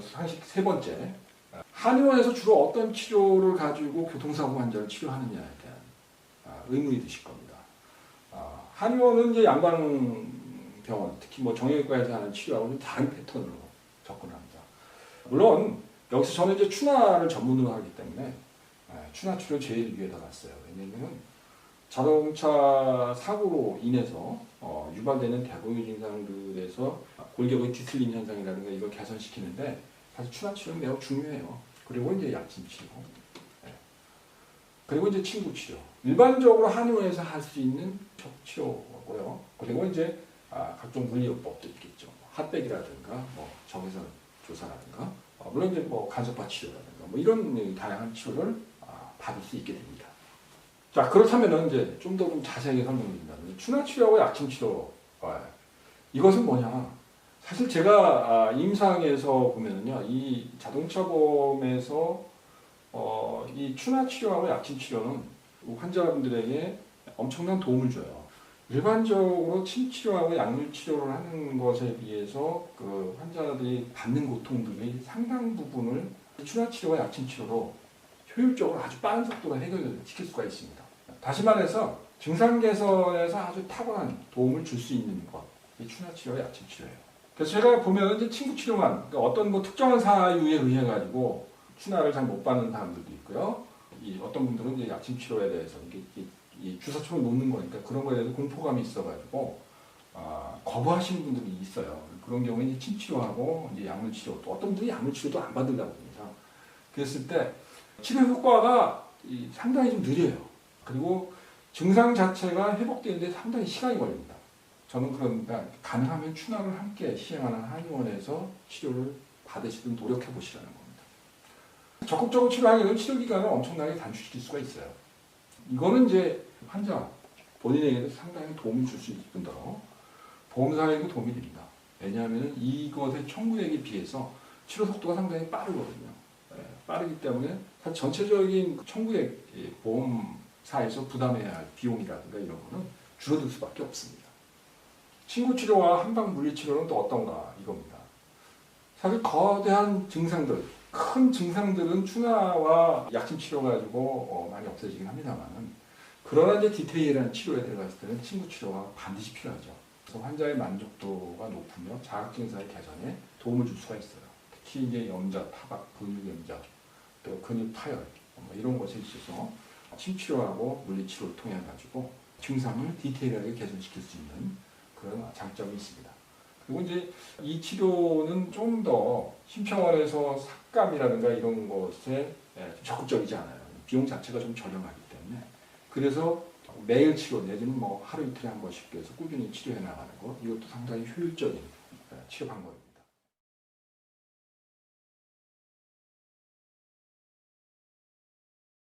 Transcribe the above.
상식 세 번째. 한의원에서 주로 어떤 치료를 가지고 교통사고 환자를 치료하느냐에 대한 아, 의문이 드실 겁니다. 아, 한의원은 이제 양방병원, 특히 뭐 정형외과에서 하는 치료하고 좀 다른 패턴으로 접근합니다. 물론 여기서 저는 이제 추나를 전문으로 하기 때문에 아, 추나 치료 제일 위에다 놨어요. 왜냐면 자동차 사고로 인해서 어, 유발되는 대부분 증상들에서 골격의 뒤틀림 현상이라든가 이걸 개선시키는데 사실 추나 치료는 매우 중요해요. 그리고 이제 약침 치료. 네. 그리고 이제 친구 치료. 일반적으로 한의원에서 할 수 있는 척 치료고요. 그리고 이제 아, 각종 물리요법도 있겠죠. 핫백이라든가 뭐 적외선 조사라든가 어, 물론 이제 뭐 간섭파 치료라든가 뭐 이런 다양한 치료를 아, 받을 수 있게 됩니다. 자 그렇다면은 이제 좀 더 좀 자세하게 설명드린다면 추나 치료하고 약침 치료 어, 이것은 뭐냐? 사실 제가 아, 임상에서 보면은요, 이 자동차 보험에서 어, 이 추나 치료하고 약침 치료는 환자분들에게 엄청난 도움을 줘요. 일반적으로 침 치료하고 약물 치료를 하는 것에 비해서 그 환자들이 받는 고통들의 상당 부분을 추나 치료와 약침 치료로 효율적으로 아주 빠른 속도로 해결시킬 수가 있습니다. 다시 말해서 증상 개선에서 아주 탁월한 도움을 줄 수 있는 것, 이 추나 치료와 약침 치료예요. 그래서 제가 보면 이제 친구 치료만 그러니까 어떤 뭐 특정한 사유에 의해 가지고 추나를 잘 못 받는 사람들도 있고요. 이 어떤 분들은 이제 약침 치료에 대해서 이게, 이, 이 주사처럼 놓는 거니까 그런 거에 대해서 공포감이 있어가지고 아, 거부하시는 분들이 있어요. 그런 경우에 이제 침 치료하고 이제 약물 치료 또 어떤 분들이 약물 치료도 안 받으려고 합니다. 그랬을 때 치료 효과가 이 상당히 좀 느려요. 그리고 증상 자체가 회복되는데 상당히 시간이 걸립니다. 저는 그러니까 가능하면 추나를 함께 시행하는 한의원에서 치료를 받으시든 노력해 보시라는 겁니다. 적극적으로 치료하기는 치료 기간을 엄청나게 단축시킬 수가 있어요. 이거는 이제 환자 본인에게도 상당히 도움을 줄 수 있을 뿐더러 보험사에도 도움이 됩니다. 왜냐하면 이것의 청구액에 비해서 치료 속도가 상당히 빠르거든요. 예, 빠르기 때문에 전체적인 청구액 이 보험사에서 부담해야 할 비용이라든가 이런 거는 줄어들 수밖에 없습니다. 친구 치료와 한방 물리 치료는 또 어떤가 이겁니다. 사실 거대한 증상들, 큰 증상들은 추나와 약침 치료 가지고 어, 많이 없어지긴 합니다만은 그러나 이제 디테일한 치료에 들어갔을 때는 친구 치료가 반드시 필요하죠. 그래서 환자의 만족도가 높으며 자극 증상의 개선에 도움을 줄 수가 있어요. 특히 이제 염자, 타박, 근육 염자, 또 근육 파열 뭐 이런 것에 있어서 침 치료하고 물리 치료를 통해 가지고 증상을 디테일하게 개선시킬 수 있는 그런 장점이 있습니다. 그리고 이제 이 치료는 좀 더 심평원에서 삭감이라든가 이런 것에 예, 좀 적극적이지 않아요. 비용 자체가 좀 저렴하기 때문에 그래서 매일 치료 내지는 뭐 하루 이틀에 한 번씩 해서 꾸준히 치료해 나가는 것 이것도 상당히 효율적인 예, 치료 방법입니다.